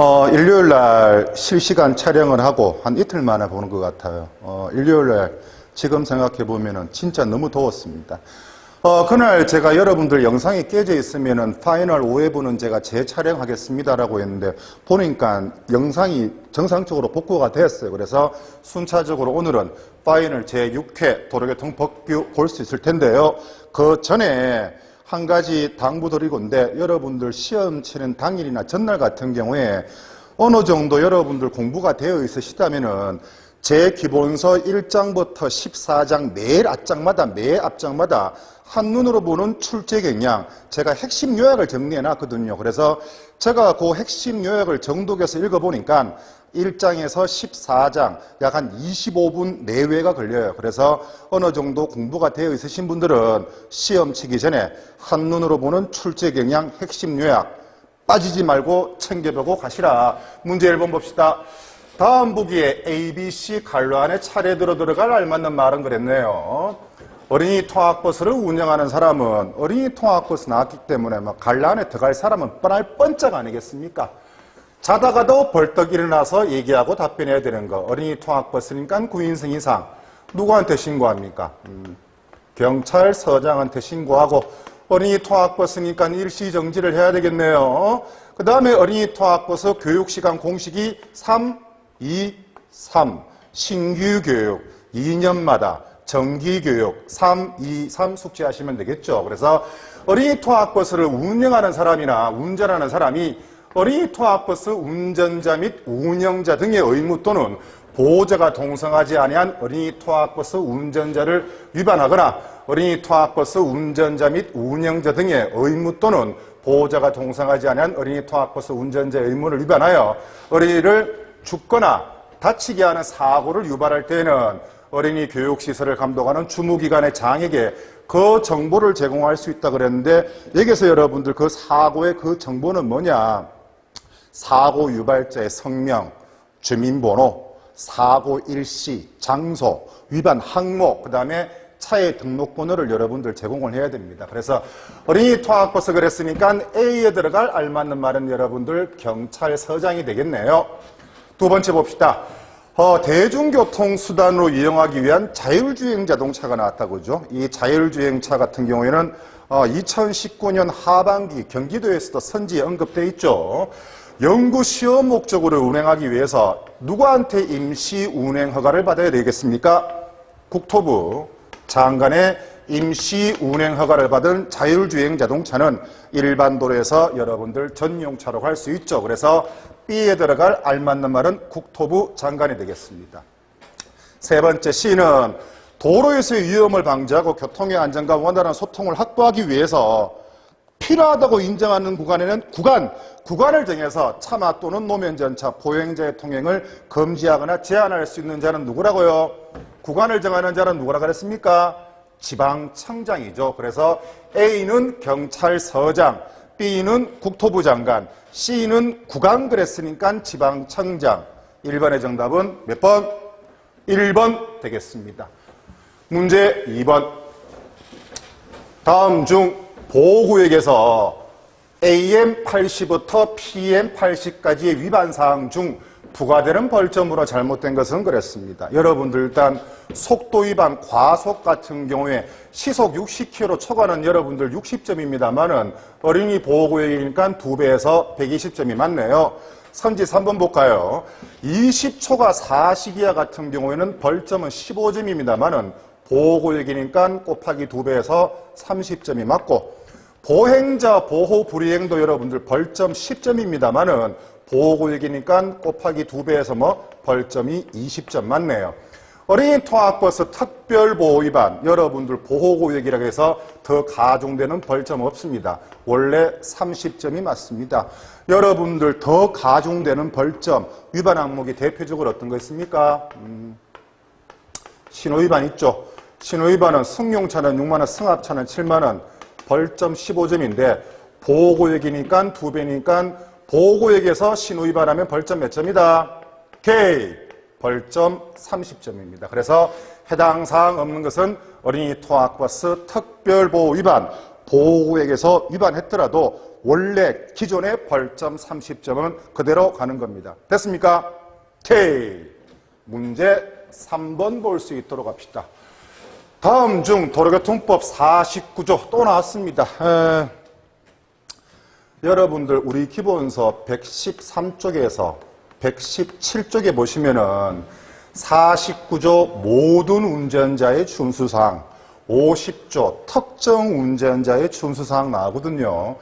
어, 일요일 날 실시간 촬영을 하고 한 이틀 만에 보는 것 같아요. 어, 일요일 날 지금 생각해 보면은 진짜 너무 더웠습니다. 어, 그날 제가 여러분들 영상이 깨져 있으면은 파이널 5회분은 제가 재촬영하겠습니다라고 했는데 보니까 영상이 정상적으로 복구가 됐어요. 그래서 순차적으로 오늘은 파이널 제6회 도로교통 법규 볼 수 있을 텐데요. 그 전에 한 가지 당부드리건데 여러분들 시험 치는 당일이나 전날 같은 경우에 어느 정도 여러분들 공부가 되어 있으시다면은 제 기본서 1장부터 14장 매일 앞장마다 매 앞장마다 한눈으로 보는 출제 경향 제가 핵심 요약을 정리해 놨거든요. 그래서 제가 그 핵심 요약을 정독해서 읽어보니까 1장에서 14장 약 한 25분 내외가 걸려요. 그래서 어느 정도 공부가 되어 있으신 분들은 시험 치기 전에 한눈으로 보는 출제 경향 핵심 요약 빠지지 말고 챙겨보고 가시라. 문제 1번 봅시다. 다음 보기에 A, B, C 갈로 안에 차례대로 들어갈 알맞는 말은 그랬네요. 어린이 통학버스를 운영하는 사람은 어린이 통학버스 나왔기 때문에 막 갈로 안에 들어갈 사람은 뻔할 뻔짝 아니겠습니까? 자다가도 벌떡 일어나서 얘기하고 답변해야 되는 거. 어린이 통학버스니까 9인승 이상. 누구한테 신고합니까? 음, 경찰서장한테 신고하고 어린이 통학버스니까 일시 정지를 해야 되겠네요. 그 다음에 어린이 통학버스 교육시간 공식이 3, 2, 3. 신규 교육 2년마다 정기 교육 3, 2, 3 숙지하시면 되겠죠. 그래서 어린이 통학버스를 운영하는 사람이나 운전하는 사람이 어린이 통학버스 운전자 및 운영자 등의 의무 또는 보호자가 동성하지 아니한 어린이 통학버스 운전자를 위반하거나 어린이 통학버스 운전자 및 운영자 등의 의무 또는 보호자가 동성하지 아니한 어린이 통학버스 운전자의 의무를 위반하여 어린이를 죽거나 다치게 하는 사고를 유발할 때에는 어린이 교육시설을 감독하는 주무기관의 장에게 그 정보를 제공할 수 있다 그랬는데 여기서 여러분들 그 사고의 그 정보는 뭐냐 사고 유발자의 성명, 주민번호, 사고 일시, 장소, 위반 항목, 그 다음에 차의 등록번호를 여러분들 제공을 해야 됩니다. 그래서 어린이 통학버스 그랬으니까 A에 들어갈 알맞는 말은 여러분들 경찰서장이 되겠네요. 두 번째 봅시다. 어, 대중교통 수단으로 이용하기 위한 자율주행 자동차가 나왔다고 그죠? 이 자율주행차 같은 경우에는 어, 2019년 하반기 경기도에서도 선지에 언급돼 있죠. 연구 시험 목적으로 운행하기 위해서 누구한테 임시 운행 허가를 받아야 되겠습니까? 국토부 장관의 임시 운행 허가를 받은 자율주행 자동차는 일반 도로에서 여러분들 전용차로 갈 수 있죠. 그래서 B에 들어갈 알맞는 말은 국토부 장관이 되겠습니다. 세 번째 C는 도로에서의 위험을 방지하고 교통의 안전과 원활한 소통을 확보하기 위해서 필요하다고 인정하는 구간에는 구간, 구간을 정해서 차마 또는 노면전차, 보행자의 통행을 금지하거나 제한할 수 있는 자는 누구라고요? 구간을 정하는 자는 누구라 그랬습니까? 지방청장이죠. 그래서 A는 경찰서장, B는 국토부 장관, C는 구간 그랬으니까 지방청장. 1번의 정답은 몇 번? 1번 되겠습니다. 문제 2번. 다음 중 보호구역에서 AM80부터 PM80까지의 위반 사항 중 부과되는 벌점으로 잘못된 것은 그랬습니다. 여러분들 일단 속도 위반 과속 같은 경우에 시속 60km 초과는 여러분들 60점입니다만은 어린이 보호구역이니까 2배에서 120점이 맞네요. 선지 3번 볼까요? 20초가 4시기와 같은 경우에는 벌점은 15점입니다만은 보호구역이니까 곱하기 2배에서 30점이 맞고 보행자 보호 불이행도 여러분들 벌점 10점입니다만은 보호구역이니까 곱하기 2배에서 뭐 벌점이 20점 맞네요. 어린이 통학버스 특별보호 위반 여러분들 보호구역이라고 해서 더 가중되는 벌점 없습니다. 원래 30점이 맞습니다. 여러분들 더 가중되는 벌점 위반 항목이 대표적으로 어떤 거 있습니까? 음, 신호위반 있죠. 신호위반은 승용차는 6만원, 승합차는 7만원, 벌점 15점인데 보호구역이니까 2배니까 보호구역에서 신호위반하면 벌점 몇 점이다? K 벌점 30점입니다. 그래서 해당 사항 없는 것은 어린이 통학버스 특별보호 위반 보호구역에서 위반했더라도 원래 기존의 벌점 30점은 그대로 가는 겁니다. 됐습니까? K. 문제 3번 볼 수 있도록 합시다. 다음 중 도로교통법 49조 또 나왔습니다. 에, 여러분들 우리 기본서 113쪽에서 117쪽에 보시면은 49조 모든 운전자의 준수사항 50조 특정 운전자의 준수사항 나오거든요.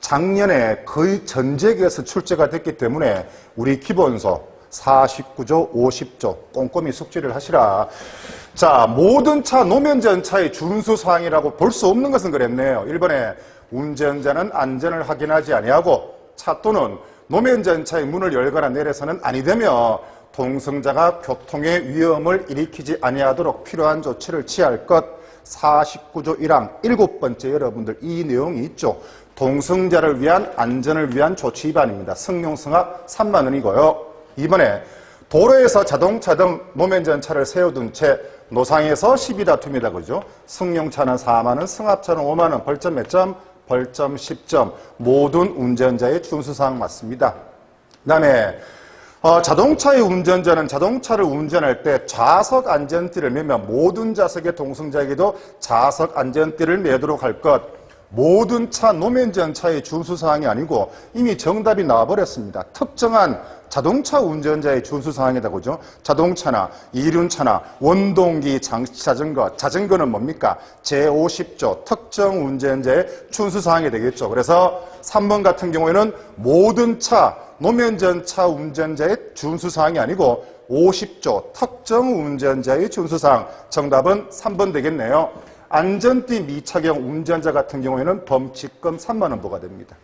작년에 거의 전재기에서 출제가 됐기 때문에 우리 기본서 49조, 50조 꼼꼼히 숙지를 하시라. 자, 모든 차 노면 전 차의 준수 사항이라고 볼 수 없는 것은 그랬네요. 1번에 운전자는 안전을 확인하지 아니하고 차 또는 노면 전 차의 문을 열거나 내려서는 아니되며 동승자가 교통의 위험을 일으키지 아니하도록 필요한 조치를 취할 것 49조 1항 일곱 번째 여러분들 이 내용이 있죠. 동승자를 위한 안전을 위한 조치 위반입니다. 승용승합 3만 원이고요. 이번에 도로에서 자동차 등 노면전차를 세워둔 채 노상에서 시비 다툼이다 그죠? 승용차는 4만 원, 승합차는 5만 원, 벌점 몇 점? 벌점 10점. 모든 운전자의 준수사항 맞습니다. 그 다음에 어, 자동차의 운전자는 자동차를 운전할 때 좌석 안전띠를 매면 모든 좌석의 동승자에게도 좌석 안전띠를 매도록 할 것. 모든 차 노면전 차의 준수사항이 아니고 이미 정답이 나와버렸습니다. 특정한 자동차 운전자의 준수 사항이다 그죠? 자동차나 이륜차나 원동기 자전거, 자전거는 뭡니까? 제50조 특정 운전자의 준수 사항이 되겠죠. 그래서 3번 같은 경우에는 모든 차 노면 전차 운전자의 준수 사항이 아니고 50조 특정 운전자의 준수 사항 정답은 3번 되겠네요. 안전띠 미착용 운전자 같은 경우에는 범칙금 3만 원 부과됩니다.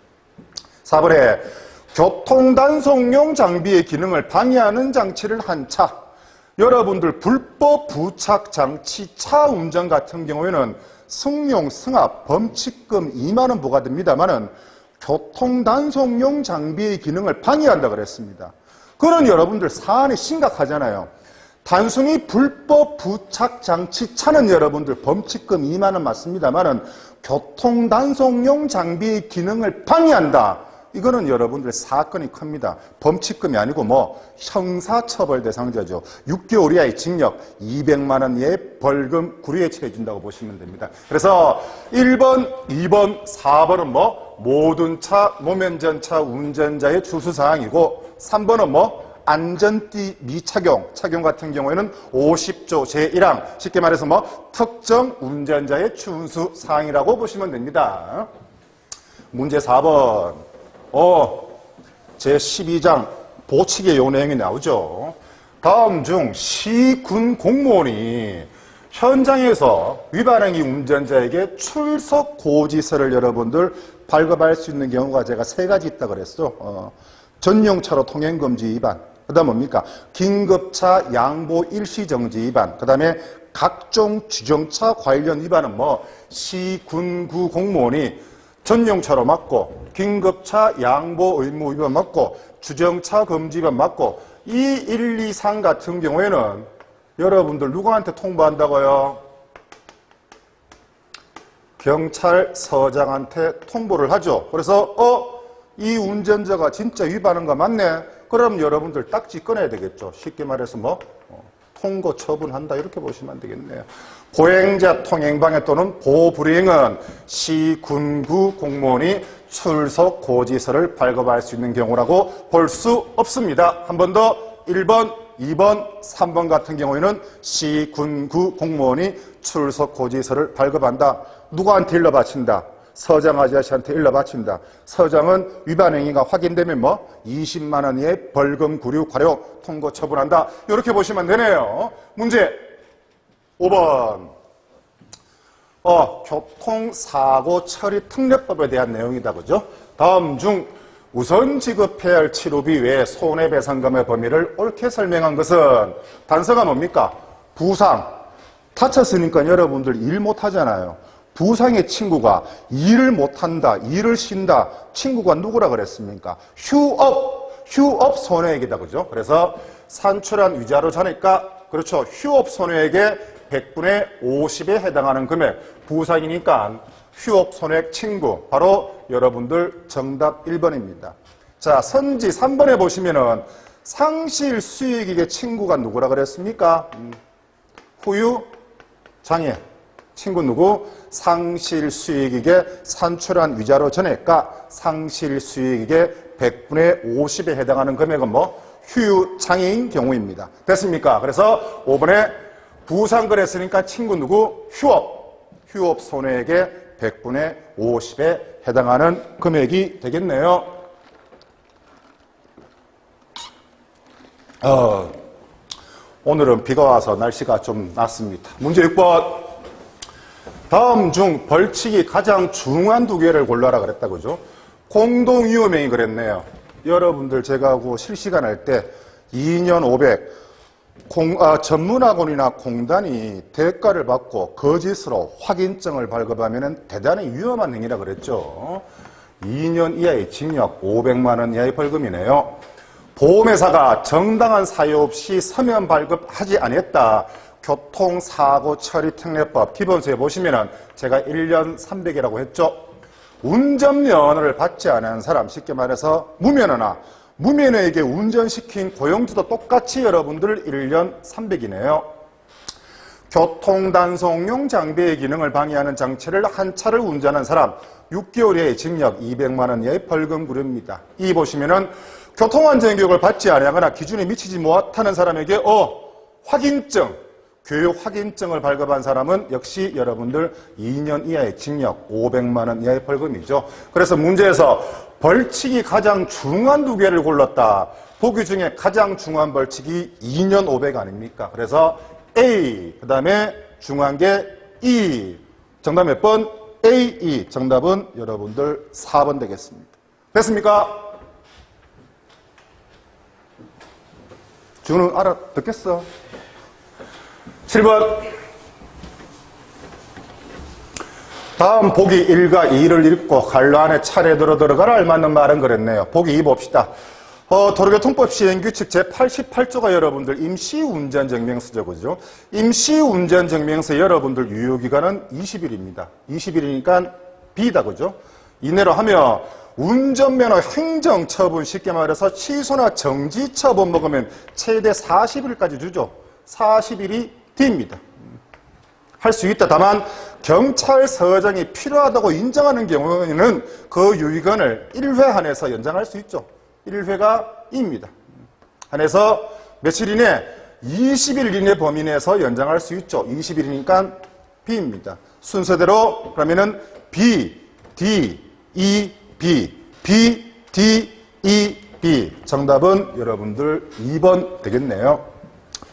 4번에 교통단속용 장비의 기능을 방해하는 장치를 한 차. 여러분들 불법 부착 장치 차 운전 같은 경우에는 승용 승합 범칙금 2만 원 부과 됩니다만은 교통단속용 장비의 기능을 방해한다 그랬습니다. 그런 여러분들 사안이 심각하잖아요. 단순히 불법 부착 장치 차는 여러분들 범칙금 2만 원 맞습니다만은 교통단속용 장비의 기능을 방해한다. 이거는 여러분들 사건이 큽니다. 범칙금이 아니고 뭐 형사처벌 대상자죠. 6개월 이하의 징역, 200만 원 이하의 벌금, 구류에 처해준다고 보시면 됩니다. 그래서 1번, 2번, 4번은 뭐 모든 차, 노면전차 운전자의 주수사항이고 3번은 뭐 안전띠 미착용, 착용 같은 경우에는 50조 제1항, 쉽게 말해서 뭐 특정 운전자의 준수 사항이라고 보시면 됩니다. 문제 4번. 어, 제 12장 보칙의 요 내용이 나오죠. 다음 중 시군 공무원이 현장에서 위반행위 운전자에게 출석 고지서를 여러분들 발급할 수 있는 경우가 제가 세 가지 있다 그랬어. 어, 전용차로 통행금지 위반. 그 다음 뭡니까? 긴급차 양보 일시정지 위반. 그 다음에 각종 주정차 관련 위반은 뭐 시군구 공무원이 전용차로 맞고 긴급차 양보 의무 위반 맞고 주정차 금지 위반 맞고 이 1, 2, 3 같은 경우에는 여러분들 누구한테 통보한다고요? 경찰서장한테 통보를 하죠. 그래서 어? 이 운전자가 진짜 위반한 거 맞네? 그럼 여러분들 딱지 꺼내야 되겠죠. 쉽게 말해서 뭐 어, 통고 처분한다 이렇게 보시면 되겠네요. 보행자 통행방해 또는 보불이행은 시군구 공무원이 출석 고지서를 발급할 수 있는 경우라고 볼 수 없습니다. 한 번 더 1번, 2번, 3번 같은 경우에는 시 군구 공무원이 출석 고지서를 발급한다. 누구한테 일러 바친다? 서장 아저씨한테 일러 바친다. 서장은 위반 행위가 확인되면 뭐 20만 원 이하의 벌금, 구류, 과료 통고 처분한다. 이렇게 보시면 되네요. 문제 5번. 어, 교통사고 처리 특례법에 대한 내용이다. 그죠? 다음 중 우선 지급해야 할 치료비 외에 손해배상금의 범위를 옳게 설명한 것은 단서가 뭡니까? 부상. 다쳤으니까 여러분들 일 못하잖아요. 부상의 친구가 일을 못한다, 일을 쉰다. 친구가 누구라 그랬습니까? 휴업, 휴업 손해액이다. 그죠? 그래서 산출한 위자료 자니까 그렇죠. 휴업 손해액의 100분의 50에 해당하는 금액. 부상이니까 휴업 손해 친구. 바로 여러분들 정답 1번입니다. 자, 선지 3번에 보시면은 상실 수익액의 친구가 누구라 그랬습니까? 음, 후유 장애. 친구 누구? 상실 수익액의 산출한 위자료 전액과 상실 수익액의 100분의 50에 해당하는 금액은 뭐? 휴유 장애인 경우입니다. 됐습니까? 그래서 5번에 부상걸 했으니까 친구 누구? 휴업. 휴업 손해액의 100분의 50에 해당하는 금액이 되겠네요. 어, 오늘은 비가 와서 날씨가 좀 낫습니다. 문제 6번. 다음 중 벌칙이 가장 중한 두 개를 골라라 그랬다 그죠? 공동위험행위 그랬네요. 여러분들 제가 하고 실시간 할 때 2년 500 공, 아, 전문학원이나 공단이 대가를 받고 거짓으로 확인증을 발급하면 대단히 위험한 행위라 그랬죠. 2년 이하의 징역 500만 원 이하의 벌금이네요. 보험회사가 정당한 사유 없이 서면 발급하지 않았다. 교통사고 처리 특례법 기본서에 보시면은 제가 1년 300이라고 했죠. 운전면허를 받지 않은 사람 쉽게 말해서 무면허나 무면허에게 운전시킨 고용주도 똑같이 여러분들 1년 300이네요. 교통단속용 장비의 기능을 방해하는 장치를 한 차를 운전한 사람 6개월 이하의 징역 200만 원 이하의 벌금 구릅니다. 이 보시면은 교통안전교육을 받지 않거나 기준에 미치지 못하는 사람에게 어 확인증 교육 확인증을 발급한 사람은 역시 여러분들 2년 이하의 징역 500만 원 이하의 벌금이죠. 그래서 문제에서 벌칙이 가장 중한 두 개를 골랐다. 보기 중에 가장 중한 벌칙이 2년 500 아닙니까? 그래서 A 그 다음에 중한 게 E 정답 몇 번? A, E 정답은 여러분들 4번 되겠습니다. 됐습니까? 준우 알아듣겠어? 7번. 다음 보기 1과 2를 읽고 갈로 안에 차례대로 들어가라 알맞는 말은 그랬네요. 보기 2 봅시다. 어, 도로교통법 시행규칙 제88조가 여러분들 임시운전증명서죠. 임시운전증명서 여러분들 유효기간은 20일입니다. 20일이니까 B다. 그죠? 이내로 하면 운전면허 행정처분 쉽게 말해서 취소나 정지처분 먹으면 최대 40일까지 주죠. 40일이 D입니다. 할 수 있다. 다만 경찰서장이 필요하다고 인정하는 경우에는 그 유의건을 1회 한해서 연장할 수 있죠. 1회가 E입니다. 한해서 며칠 이내 20일 이내 범위 내에서 연장할 수 있죠. 20일이니까 B입니다. 순서대로 그러면은 B, D, E, B, B, D, E, B. 정답은 여러분들 2번 되겠네요.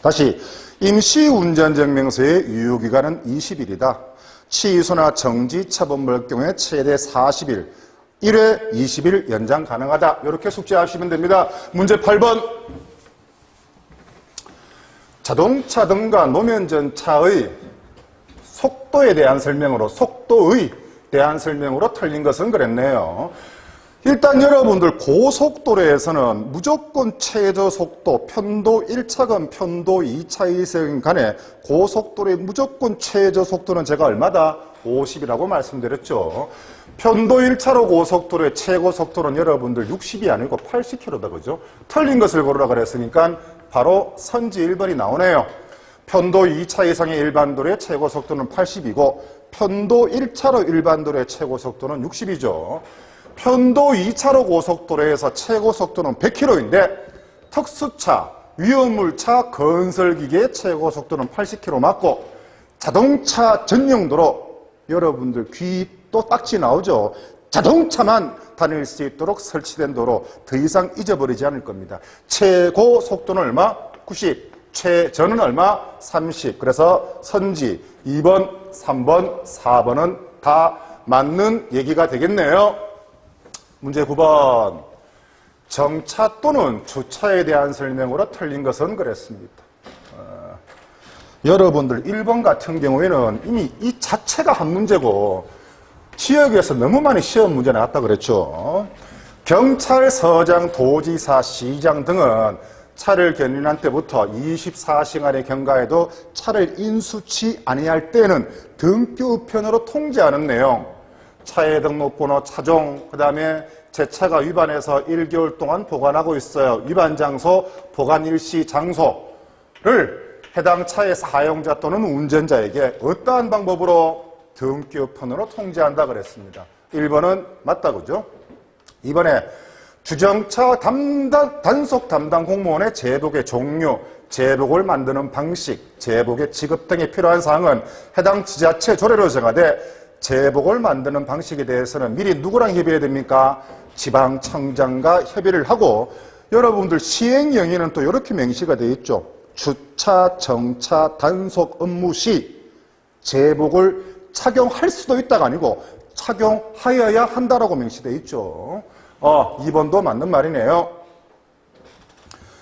다시 임시운전증명서의 유효기간은 20일이다. 취소나 정지 처분 볼 경우에 최대 40일, 1회 20일 연장 가능하다. 이렇게 숙지하시면 됩니다. 문제 8번. 자동차 등과 노면전 차의 속도에 대한 설명으로 속도의 대한 설명으로 틀린 것은 그랬네요. 일단 여러분들 고속도로에서는 무조건 최저 속도 편도 1차건 편도 2차이선 간에 고속도로의 무조건 최저 속도는 제가 얼마다? 50이라고 말씀드렸죠. 편도 1차로 고속도로의 최고 속도는 여러분들 60이 아니고 80km다 그죠? 틀린 것을 고르라 그랬으니까 바로 선지 1번이 나오네요. 편도 2차 이상의 일반도로의 최고 속도는 80이고 편도 1차로 일반도로의 최고 속도는 60이죠. 편도 2차로 고속도로에서 최고 속도는 100km인데 특수차, 위험물차, 건설기계의 최고 속도는 80km 맞고 자동차 전용도로 여러분들 귀 또 딱지 나오죠. 자동차만 다닐 수 있도록 설치된 도로 더 이상 잊어버리지 않을 겁니다. 최고 속도는 얼마? 90. 최저는 얼마? 30. 그래서 선지 2번, 3번, 4번은 다 맞는 얘기가 되겠네요. 문제 9번. 정차 또는 주차에 대한 설명으로 틀린 것은 그랬습니다. 어, 여러분들 1번 같은 경우에는 이미 이 자체가 한 문제고 지역에서 너무 많이 시험 문제 나왔다 그랬죠. 경찰서장, 도지사, 시장 등은 차를 견인한 때부터 24시간의 경과에도 차를 인수치 아니할 때는 등기 우편으로 통지하는 내용 차의 등록번호 차종, 그 다음에 제 차가 위반해서 1개월 동안 보관하고 있어요. 위반 장소, 보관 일시 장소를 해당 차의 사용자 또는 운전자에게 어떠한 방법으로 등기우편으로 통지한다 그랬습니다. 1번은 맞다 그죠? 이번에 주정차 담당, 단속 담당 공무원의 제복의 종류, 제복을 만드는 방식, 제복의 지급 등에 필요한 사항은 해당 지자체 조례로 정하되 제복을 만드는 방식에 대해서는 미리 누구랑 협의해야 됩니까? 지방청장과 협의를 하고 여러분들 시행 영위는 또 이렇게 명시가 되어 있죠. 주차, 정차, 단속 업무 시 제복을 착용할 수도 있다가 아니고 착용하여야 한다라고 명시되어 있죠. 어, 2번도 맞는 말이네요.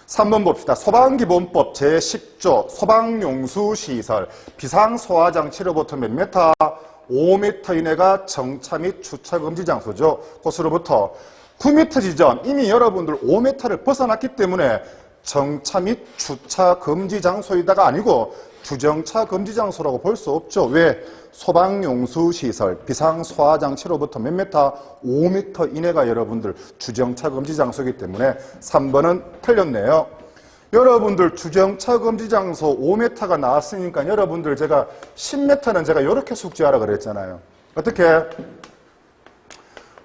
3번 봅시다. 소방기본법 제10조 소방용수시설 비상소화장치로부터 몇 미터? 5m 이내가 정차 및 주차 금지 장소죠. 곳으로부터 9m 지점 이미 여러분들 5m를 벗어났기 때문에 정차 및 주차 금지 장소이다가 아니고 주정차 금지 장소라고 볼 수 없죠. 왜? 소방용수 시설, 비상소화장치로부터 몇 미터? 5m 이내가 여러분들 주정차 금지 장소이기 때문에 3번은 틀렸네요. 여러분들 주정차 금지 장소 5m가 나왔으니까 여러분들 제가 10m는 제가 이렇게 숙지하라 그랬잖아요. 어떻게?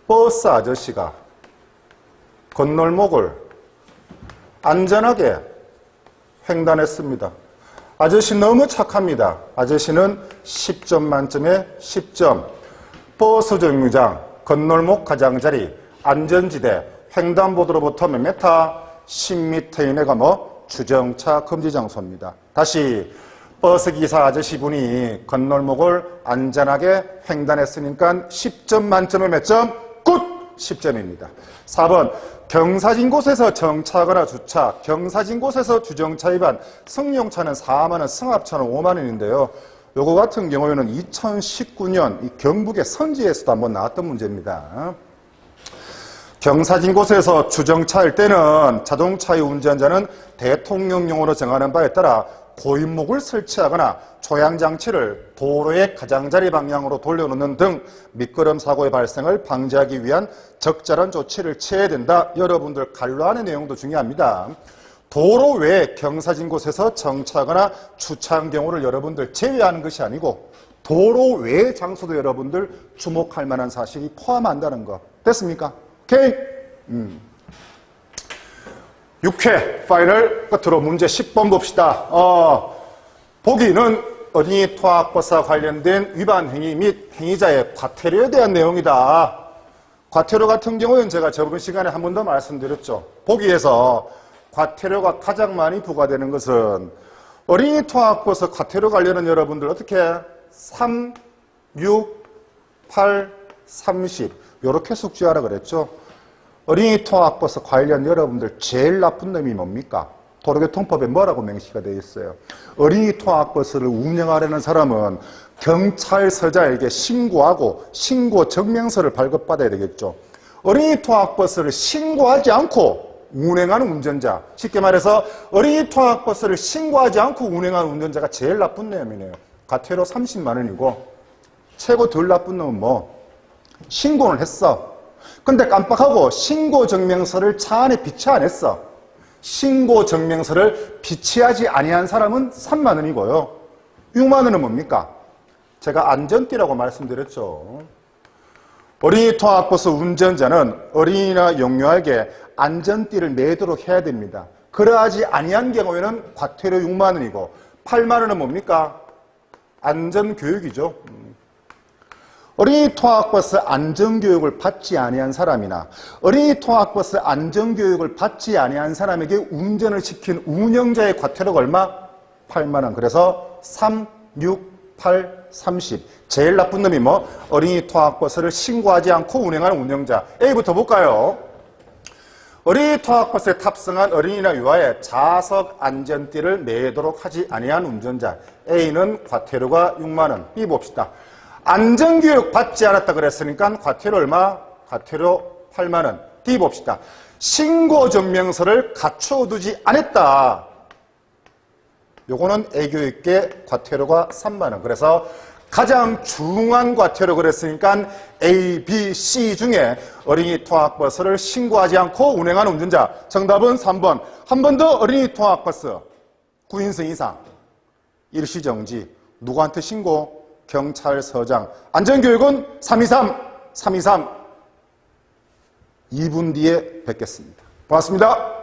버스 아저씨가 건널목을 안전하게 횡단했습니다. 아저씨 너무 착합니다. 아저씨는 10점 만점에 10점. 버스 정류장, 건널목 가장자리, 안전지대, 횡단보도로부터 몇 미터? 10m 이내가 뭐? 주정차 금지 장소입니다. 다시 버스 기사 아저씨 분이 건널목을 안전하게 횡단했으니까 10점 만점에 몇 점? 굿! 10점입니다. 4번 경사진 곳에서 정차하거나 주차, 경사진 곳에서 주정차 위반, 승용차는 4만원, 승합차는 5만원인데요. 요거 같은 경우에는 2019년 이 경북의 선지에서도 한번 나왔던 문제입니다. 경사진 곳에서 주정차일 때는 자동차의 운전자는 대통령령으로 정하는 바에 따라 고인목을 설치하거나 조향장치를 도로의 가장자리 방향으로 돌려놓는 등 미끄럼 사고의 발생을 방지하기 위한 적절한 조치를 취해야 된다. 여러분들 간로안의 내용도 중요합니다. 도로 외 경사진 곳에서 정차하거나 주차한 경우를 여러분들 제외하는 것이 아니고 도로 외 장소도 여러분들 주목할 만한 사실이 포함한다는 거. 됐습니까? 오케이? 음. 6회 파이널 끝으로 문제 10번 봅시다. 어, 보기는 어린이 통학버스와 관련된 위반 행위 및 행위자의 과태료에 대한 내용이다. 과태료 같은 경우는 제가 저번 시간에 한 번 더 말씀드렸죠. 보기에서 과태료가 가장 많이 부과되는 것은 어린이 통학버스 과태료 관련은 여러분들 어떻게 3, 6, 8, 30 이렇게 숙지하라 그랬죠. 어린이 통학버스 관련 여러분들 제일 나쁜 놈이 뭡니까? 도로교통법에 뭐라고 명시가 되어 있어요? 어린이 통학버스를 운영하려는 사람은 경찰서장에게 신고하고 신고 증명서를 발급받아야 되겠죠. 어린이 통학버스를 신고하지 않고 운행하는 운전자, 쉽게 말해서 어린이 통학버스를 신고하지 않고 운행하는 운전자가 제일 나쁜 놈이네요. 과태료 30만 원이고 최고 덜 나쁜 놈은 뭐 신고는 했어. 근데 깜빡하고 신고 증명서를 차 안에 비치 안 했어. 신고 증명서를 비치하지 아니한 사람은 3만 원이고요. 6만 원은 뭡니까? 제가 안전띠라고 말씀드렸죠. 어린이 통학버스 운전자는 어린이나 영유아에게 안전띠를 내도록 해야 됩니다. 그러하지 아니한 경우에는 과태료 6만 원이고 8만 원은 뭡니까? 안전교육이죠. 어린이 통학버스 안전교육을 받지 아니한 사람이나 어린이 통학버스 안전교육을 받지 아니한 사람에게 운전을 시킨 운영자의 과태료가 얼마? 8만 원. 그래서 3, 6, 8, 30. 제일 나쁜 놈이 뭐? 어린이 통학버스를 신고하지 않고 운행하는 운영자. A부터 볼까요? 어린이 통학버스에 탑승한 어린이나 유아의 자석 안전띠를 매도록 하지 아니한 운전자. A는 과태료가 6만 원. B 봅시다. 안전교육 받지 않았다 그랬으니까 과태료 얼마? 과태료 8만 원. D 봅시다. 신고 증명서를 갖춰두지 않았다. 요거는 애교 있게 과태료가 3만 원. 그래서 가장 중한 과태료 그랬으니까 A, B, C 중에 어린이 통학버스를 신고하지 않고 운행하는 운전자. 정답은 3번. 한 번 더 어린이 통학버스 9인승 이상 일시정지. 누구한테 신고? 경찰서장. 안전교육은 323, 323. 2분 뒤에 뵙겠습니다. 고맙습니다.